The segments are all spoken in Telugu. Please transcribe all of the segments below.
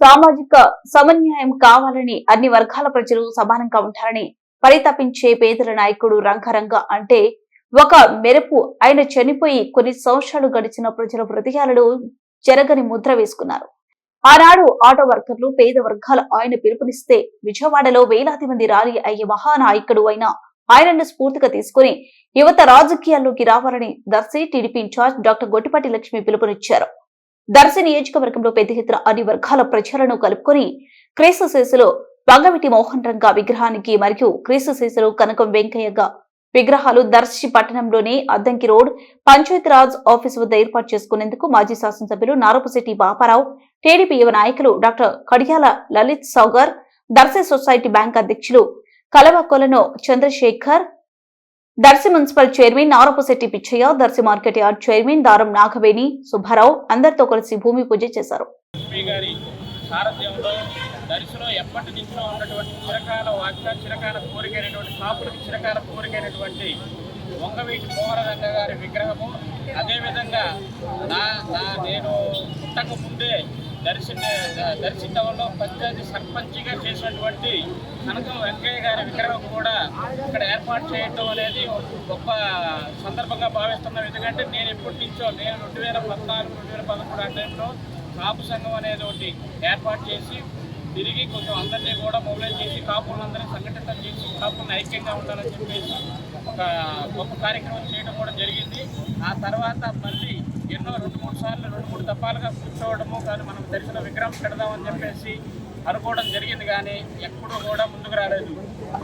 సామాజిక సమన్యాయం కావాలని అన్ని వర్గాల ప్రజలు సమానంగా ఉంటారని పరితపించే పేదల నాయకుడు రంగరంగ అంటే ఒక మెరుపు. ఆయన చనిపోయి కొన్ని సంవత్సరాలు గడిచిన ప్రజల హృదయాలలో జరగని ముద్ర వేసుకున్నారు. ఆనాడు ఆటో వర్కర్లు పేద వర్గాల ఆయన పిలుపునిస్తే విజయవాడలో వేలాది మంది ర్యాలీ అయ్యే మహానాయకుడు అయిన ఆయనను స్ఫూర్తిగా తీసుకుని యువత రాజకీయాల్లోకి రావాలని Darsi TDP in-charge doctor Gottipati Lakshmi పిలుపునిచ్చారు. దర్శి నియోజకవర్గంలో పెద్ద ఎత్తున అన్ని వర్గాల ప్రజలను కలుపుకొని క్రీస్తు శేషులో బంగవిటి మోహన్ రంగ విగ్రహానికి మరియు క్రీస్తు శేషులు కనకం వెంకయ్యగా విగ్రహాలు దర్శి పట్టణంలోని అద్దంకి రోడ్ పంచాయతీరాజ్ ఆఫీస్ వద్ద ఏర్పాటు చేసుకునేందుకు మాజీ శాసనసభ్యులు నారపశెట్టి బాపారావు టీడీపీ యువ నాయకులు doctor Kadiyala Lalith Sougar Darsi society bank అధ్యక్షులు Kalavakolanu Chandrasekhar Darsi municipal chairman Narapasetty Pichaiah Darsi market yard chairman Daram Nagaveni Subbarao అందరితో కలిసి భూమి పూజ చేశారు. ఎస్పీ దర్శిలో ఎప్పటి నుంచో ఉన్నటువంటి చిరకాల వాంఛ చిరకాల కోరికైనటువంటి కాపులకు చిరకాల కోరికైనటువంటి వంగవీటి మోహనరంగ గారి విగ్రహము. అదేవిధంగా నా నేను పుట్టక ముందే దర్శి దర్శి టౌన్లో పంచాయతీ సర్పంచిగా చేసినటువంటి కనకం వెంకయ్య గారి విగ్రహం కూడా ఇక్కడ ఏర్పాటు చేయటం అనేది గొప్ప సందర్భంగా భావిస్తున్నాం. ఎందుకంటే నేను ఎప్పటి నుంచో నేను రెండు వేల పద్నాలుగు రెండు వేల పదమూడు ఆ టైంలో కాపు సంఘం అనేది ఒకటి ఏర్పాటు చేసి తిరిగి కొంచెం అందరినీ కూడా మొబిలైజ్ చేసి కాపులందరినీ సంఘటితం చేసి కాపులను ఐక్యంగా ఉండాలని చెప్పేసి ఒక గొప్ప కార్యక్రమం చేయడం కూడా జరిగింది. ఆ తర్వాత మళ్ళీ ఎన్నో రెండు మూడు సార్లు రెండు మూడు తప్పాలుగా కూర్చోవడము కానీ మనం దర్శన విగ్రహం పెడదామని చెప్పేసి అనుకోవడం జరిగింది కానీ ఎప్పుడూ కూడా ముందుకు రాలేదు.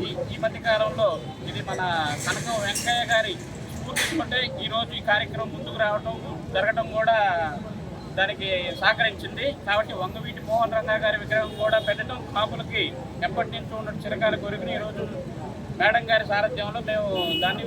ఈ ఈ మధ్య కాలంలో ఇది మన కనకం వెంకయ్య గారి స్ఫూర్తితోటే ఈరోజు ఈ కార్యక్రమం ముందుకు రావడం జరగడం కూడా దానికి సహకరించింది. కాబట్టి వంగవీటి మోహన్ రంగా గారి విగ్రహం కూడా పెట్టడం కాపులకి ఎప్పటి నుంచో ఉన్న చిరకాల కోరికని ఈరోజు మేడం గారి సారథ్యంలో మేము దాన్ని